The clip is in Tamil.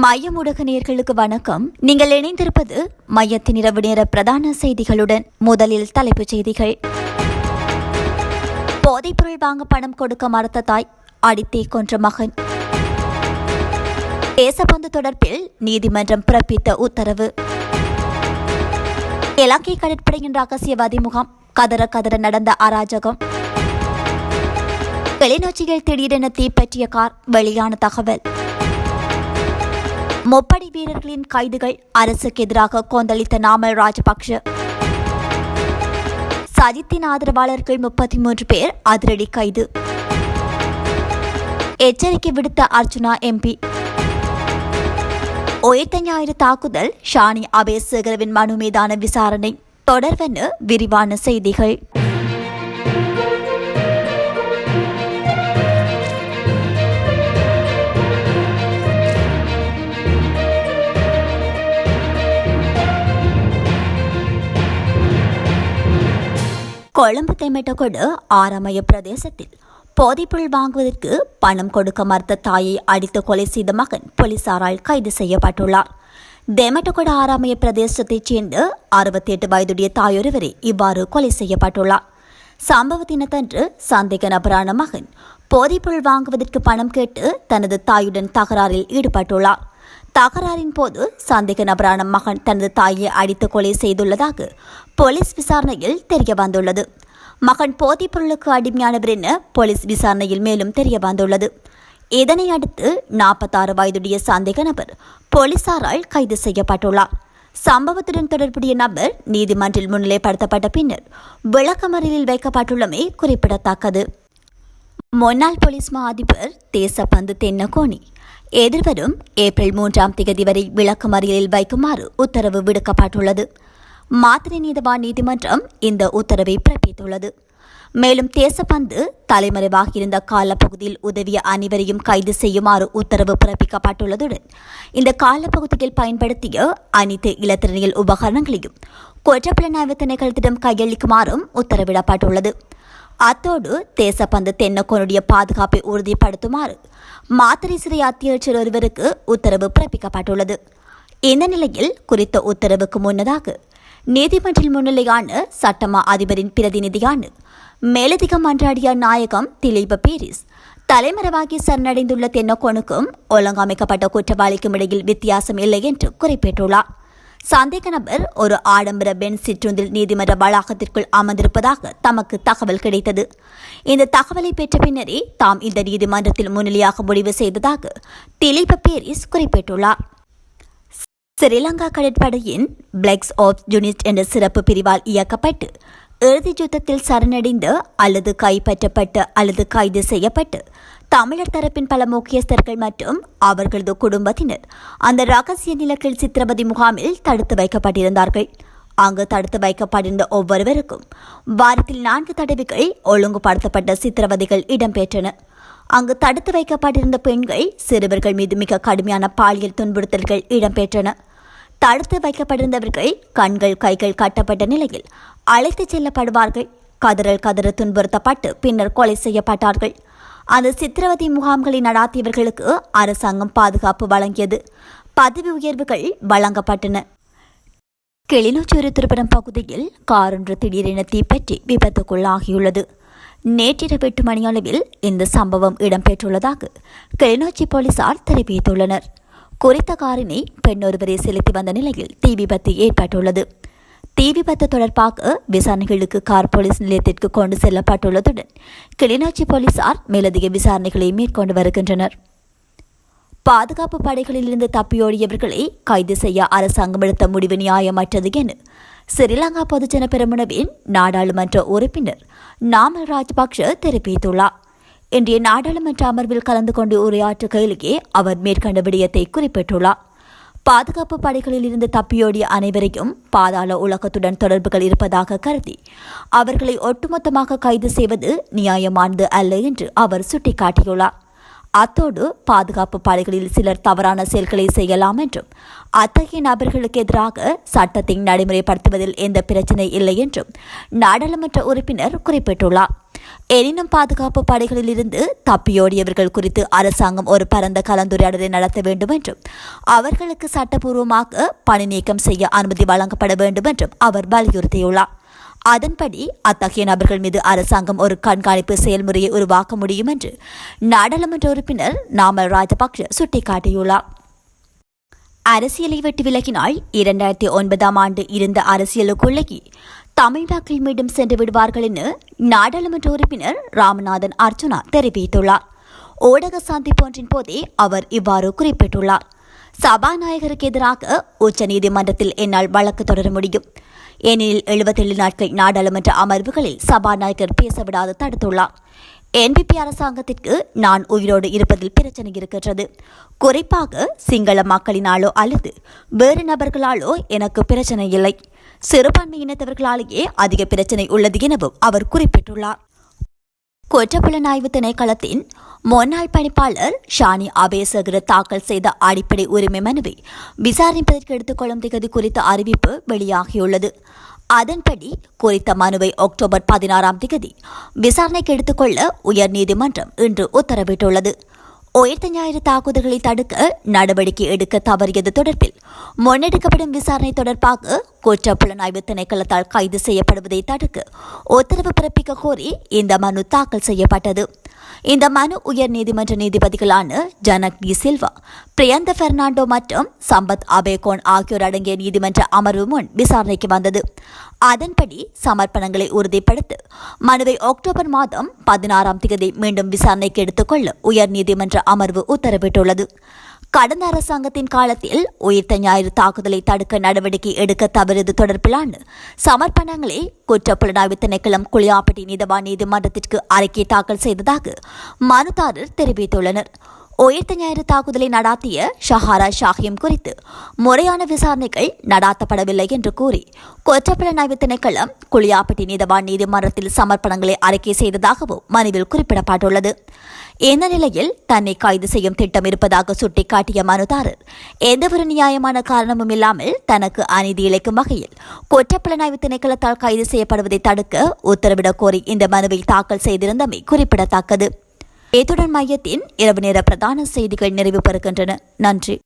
மைய நேர்களுக்கு வணக்கம். நீங்கள் இணைந்திருப்பது மையத்தின் இரவு நேர பிரதான செய்திகளுடன் முதலில் தலைப்புச் செய்திகள். போதைப்பொருள் வாங்க பணம் கொடுக்க மறுத்த தாய் அடித்தே கொன்ற மகன். தேசபந்து தொடர்பில் நீதிமன்றம் பிறப்பித்த உத்தரவு. இலங்கை கடற்படையின் ரகசியவாதி முகாம் கதற கதற நடந்த அராஜகம். கிளிநொச்சியில் திடீரென தீப்பற்றிய கார் வெளியான தகவல். முப்படை வீரர்களின் கைதுகள் அரசுக்கு எதிராக கொந்தளித்த நாமல் ராஜபக்ஷ. சஜித்தின் ஆதரவாளர்கள் முப்பத்தி மூன்று பேர் அதிரடி கைது. எச்சரிக்கை விடுத்த அர்ஜுனா எம்பி. உயிர்த்த ஞாயிறு தாக்குதல் ஷானி அபேசேகரவின் மனு மீதான விசாரணை. தொடர்வென விரிவான செய்திகள். கொழும்பு தெமட்டகொடு ஆரமய பிரதேசத்தில். போதைப்பொருள் வாங்குவதற்கு பணம் கொடுக்க மறுத்த தாயை அடித்து கொலை செய்த மகன் போலீசாரால் கைது செய்யப்பட்டுள்ளார். தெமட்டகொட ஆராமய பிரதேசத்தைச் சேர்ந்த அறுபத்தி எட்டு வயதுடைய தாயொருவரே இவ்வாறு கொலை செய்யப்பட்டுள்ளார். சம்பவ தினத்தன்று சந்தேக நபரான மகன் போதைப்பொருள் வாங்குவதற்கு பணம் கேட்டு தனது தாயுடன் தகராறில் ஈடுபட்டுள்ளார். தகராறின் போது சந்தேக நபரான மகன் தனது தாயை அடித்து கொலை செய்துள்ளதாக போலீஸ் விசாரணையில் தெரிய வந்துள்ளது. மகன் போதைப் பொருளுக்கு அடிமையானவர் என போலீஸ் விசாரணையில் மேலும் தெரிய வந்துள்ளது. இதனை அடுத்து நாற்பத்தாறு வயதுடைய சந்தேக நபர் போலீசாரால் கைது செய்யப்பட்டுள்ளார். சம்பவத்துடன் தொடர்புடைய நபர் நீதிமன்றில் முன்னிலைப்படுத்தப்பட்ட பின்னர் விளக்கமறியலில் வைக்கப்பட்டுள்ளமை குறிப்பிடத்தக்கது. முன்னாள் போலீஸ் மா அதிபர் தேசப்பந்து தென்னகோணி எதிர்வரும் ஏப்ரல் மூன்றாம் தேதி வரை விளக்கமறியலில் வைக்குமாறு உத்தரவு விடுக்கப்பட்டுள்ளது. மாத்திரை நீதவான் நீதிமன்றம் இந்த உத்தரவை பிறப்பித்துள்ளது. மேலும் தேசப்பந்து தலைமறைவாக இருந்த காலப்பகுதியில் உதவிய அனைவரையும் கைது செய்யுமாறு உத்தரவு பிறப்பிக்கப்பட்டுள்ளதுடன் இந்த காலப்பகுதியில் பயன்படுத்திய அனைத்து இலத்திரனியல் உபகரணங்களையும் குற்றப்புலனாய்வு திணைக்களத்திடம் கையளிக்குமாறும் உத்தரவிடப்பட்டுள்ளது. அத்தோடு தேசப்பந்து தென்னக்கோனுடைய பாதுகாப்பை உறுதிப்படுத்துமாறு மாத்திரை சிறை அத்தியட்சர் ஒருவருக்கு உத்தரவு பிறப்பிக்கப்பட்டுள்ளது. இந்த நிலையில் குறித்த உத்தரவுக்கு முன்னதாக நீதிமன்றில் முன்னிலையான சட்டமா அதிபரின் பிரதிநிதியான மேலதிக மன்றாடியார் நாயகம் திலீப பீரிஸ் தலைமறைவாகி சரணடைந்துள்ள தென்னக்கோனுக்கும் ஒழுங்கமைக்கப்பட்ட குற்றவாளிக்கும் இடையில் வித்தியாசம் இல்லை என்று குறிப்பிட்டுள்ளார். சந்தேக நபர் ஒரு ஆடம்பர பெண் சிற்றுந்தில் நீதிமன்ற வளாகத்திற்குள் அமர்ந்திருப்பதாக தமக்கு தகவல் கிடைத்தது. இந்த தகவலை பெற்ற பின்னரே தாம் இந்த நீதிமன்றத்தில் முன்னிலையாக முடிவு செய்ததாக திலீப பேரிஸ் குறிப்பிட்டுள்ளார். ஸ்ரீலங்கா கடற்படையின் பிளெக்ஸ் ஆஃப் ஜூனிஸ்ட் என்ற சிறப்பு பிரிவால் இயக்கப்பட்டு இறுதி யுத்தத்தில் சரணடைந்த அல்லது கைப்பற்றப்பட்ட அல்லது கைது செய்யப்பட்டு தமிழர் தரப்பின் பல முக்கியஸ்தர்கள் மற்றும் அவர்களது குடும்பத்தினர் அந்த ரகசிய நிலக்கில் சித்திரவதை முகாமில் தடுத்து வைக்கப்பட்டிருந்தார்கள். அங்கு தடுத்து வைக்கப்பட்டிருந்த ஒவ்வொருவருக்கும் வாரத்தில் நான்கு தடவைகள் ஒழுங்குபடுத்தப்பட்ட சித்திரவதைகள் இடம்பெற்றன. அங்கு தடுத்து வைக்கப்பட்டிருந்த பெண்கள் சிறுவர்கள் மீது மிக கடுமையான பாலியல் துன்புறுத்தல்கள் இடம்பெற்றன. தடுத்து வைக்கப்பட்டிருந்தவர்கள் கண்கள் கைகள் கட்டப்பட்ட நிலையில் அழைத்துச் செல்லப்படுவார்கள். கதறல் கதற துன்புறுத்தப்பட்டு பின்னர் கொலை செய்யப்பட்டார்கள். அந்த சித்திரவதை முகாம்களை நடாத்தியவர்களுக்கு அரசாங்கம் பாதுகாப்பு வழங்கியது. பதவி உயர்வுகள் வழங்கப்பட்டன. கிளிநொச்சூர் திருப்பரம் பகுதியில் காரொன்று திடீரென தீப்பற்றி விபத்துக்குள்ளாகியுள்ளது. நேற்றிரவு எட்டு மணியளவில் இந்த சம்பவம் இடம்பெற்றுள்ளதாக கிளிநொச்சி போலீசார் தெரிவித்துள்ளனர். குறித்த காரினை பெண் ஒருவரை செலுத்தி வந்த நிலையில் தீ விபத்து ஏற்பட்டுள்ளது. தீ விபத்து தொடர்பாக விசாரணைகளுக்கு கார் போலீஸ் நிலையத்திற்கு கொண்டு செல்லப்பட்டுள்ளதுடன் கிளிநொச்சி போலீசார் மேலதிக விசாரணைகளை மேற்கொண்டு வருகின்றனர். பாதுகாப்பு படைகளிலிருந்து தப்பியோடியவர்களை கைது செய்ய அரசாங்கம் எடுத்த முடிவு நியாயமற்றது என ஸ்ரீலங்கா பொதுஜன பெருமுனவின் நாடாளுமன்ற உறுப்பினர் நாமல் ராஜபக்ஷ தெரிவித்துள்ளார். இன்றைய நாடாளுமன்ற அமர்வில் கலந்து கொண்டு உரையாற்றுகையிலேயே அவர் மேற்கண்ட விடயத்தை குறிப்பிட்டுள்ளார். பாதுகாப்பு படைகளில் இருந்து தப்பியோடிய அனைவரையும் பாதாள உலகத்துடன் தொடர்புகள் இருப்பதாக கருதி அவர்களை ஒட்டுமொத்தமாக கைது செய்வது நியாயமானது அல்ல என்று அவர் சுட்டிக்காட்டியுள்ளார். அத்தோடு பாதுகாப்பு படைகளில் சிலர் தவறான செயல்களை செய்யலாம் என்றும் அத்தகைய நபர்களுக்கு எதிராக சட்டத்தை நடைமுறைப்படுத்துவதில் எந்த பிரச்சினை இல்லை என்றும் நாடாளுமன்ற உறுப்பினர் குறிப்பிட்டுள்ளார். எனினும் பாதுகாப்பு படைகளில் இருந்து தப்பியோடியவர்கள் குறித்து அரசாங்கம் ஒரு பரந்த கலந்துரையாடலை நடத்த வேண்டும் என்றும் அவர்களுக்கு சட்டப்பூர்வமாக பணி நீக்கம் செய்ய அனுமதி வழங்கப்பட வேண்டும் என்றும் அவர் வலியுறுத்தியுள்ளார். அதன்படி அத்தகைய நபர்கள் மீது அரசாங்கம் ஒரு கண்காணிப்பு செயல்முறையை உருவாக்க முடியும் என்று நாடாளுமன்ற உறுப்பினர் நாமல் ராஜபக்ஷ சுட்டிக்காட்டியுள்ளார். அரசியலை விட்டு விலகினால் இரண்டாயிரத்தி ஒன்பதாம் ஆண்டு இருந்த அரசியலுக்குள்ளகி தமிழ் மக்கள் மீண்டும் சென்று விடுவார்கள் என நாடாளுமன்ற உறுப்பினர் ராமநாதன் அர்ஜுனா தெரிவித்துள்ளார். ஊடக சந்திப்பு ஒன்றின் போதே அவர் இவ்வாறு குறிப்பிட்டுள்ளார். சபாநாயகருக்கு எதிராக உச்சநீதிமன்றத்தில் என்னால் வழக்கு தொடர முடியும். ஏனெனில் எழுபத்தேழு நாட்கள் நாடாளுமன்ற அமர்வுகளில் சபாநாயகர் பேசவிடாது தடுத்துள்ளார். என்பிபி அரசாங்கத்திற்கு நான் உயிரோடு இருப்பதில் பிரச்சனை இருக்கின்றது. குறிப்பாக சிங்கள மக்களினாலோ அல்லது வேறு நபர்களாலோ எனக்கு பிரச்சனை இல்லை. சிறுபான்மையினத்தவர்களாலேயே அதிக பிரச்சனை உள்ளது எனவும் அவர் குறிப்பிட்டுள்ளார். குற்றப்புலனாய்வு திணைக்களத்தின் முன்னாள் பணிப்பாளர் ஷானி அபேசகர தாக்கல் செய்த அடிப்படை உரிமை மனுவை விசாரிப்பதற்கு எடுத்துக்கொள்ளும் திகதி குறித்த அறிவிப்பு வெளியாகியுள்ளது. அதன்படி குறித்த மனுவை அக்டோபர் பதினாறாம் திகதி விசாரணைக்கு எடுத்துக்கொள்ள உயர்நீதிமன்றம் இன்று உத்தரவிட்டுள்ளது. உயிர்த்த ஞாயிறு தாக்குதல்களை தடுக்க நடவடிக்கை எடுக்க தவறியது தொடர்பில் முன்னெடுக்கப்படும் விசாரணை தொடர்பாக குற்ற புலனாய்வு திணைக்களத்தால் கைது செய்யப்படுவதை தடுக்க உத்தரவு பிறப்பிக்க கோரி இந்த மனு தாக்கல் செய்யப்பட்டது. இந்த மனு உயர் நீதிமன்ற நீதிபதிகளான ஜனக் டி சில்வா பிரியந்த பெர்னாண்டோ மற்றும் சம்பத் அபேகோன் ஆகியோர் அடங்கிய நீதிமன்ற அமர்வு முன் விசாரணைக்கு வந்தது. அதன்படி சமர்ப்பணங்களை உறுதிப்படுத்த மனுவை அக்டோபர் மாதம் பதினாறாம் தேதி மீண்டும் விசாரணைக்கு எடுத்துக்கொள்ள உயர்நீதிமன்ற அமர்வு உத்தரவிட்டுள்ளது. கடந்த அரசாங்கத்தின் காலத்தில் உயிர்த்த ஞாயிறு தாக்குதலை தடுக்க நடவடிக்கை எடுக்க தவறுது தொடர்பிலான சமர்ப்பணங்களை குற்றப்புலனாய்வு திணைக்களம் குளியாப்பட்டி நீதவான் நீதிமன்றத்திற்கு அறிக்கை தாக்கல் செய்ததாக மனுதாரர் தெரிவித்துள்ளனர். உயிர்த்த ஞாயிறு தாக்குதலை நடாத்திய ஷஹாரா ஷாஹிம் குறித்து முறையான விசாரணைகள் நடாத்தப்படவில்லை என்று கூறி குற்றப்புலனாய்வு திணைக்களம் குளியாப்பட்டி நீதவான் நீதிமன்றத்தில் சமர்ப்பணங்களை அறிக்கை செய்ததாகவும் மனுவில் குறிப்பிடப்பட்டுள்ளது. இந்த நிலையில் தன்னை கைது செய்யும் திட்டம் இருப்பதாக சுட்டிக்காட்டிய மனுதாரர் எந்தவொரு நியாயமான காரணமும் இல்லாமல் தனக்கு அநீதி இழைக்கும் வகையில் குற்றப்புலனாய்வு திணைக்களத்தால் கைது செய்யப்படுவதை தடுக்க உத்தரவிடக் கோரி இந்த மனுவை தாக்கல் செய்திருந்தமை குறிப்பிடத்தக்கது. இத்துடன் மையத்தின் இரவு நேர பிரதான செய்திகள் நிறைவு பெறுகின்றன. நன்றி.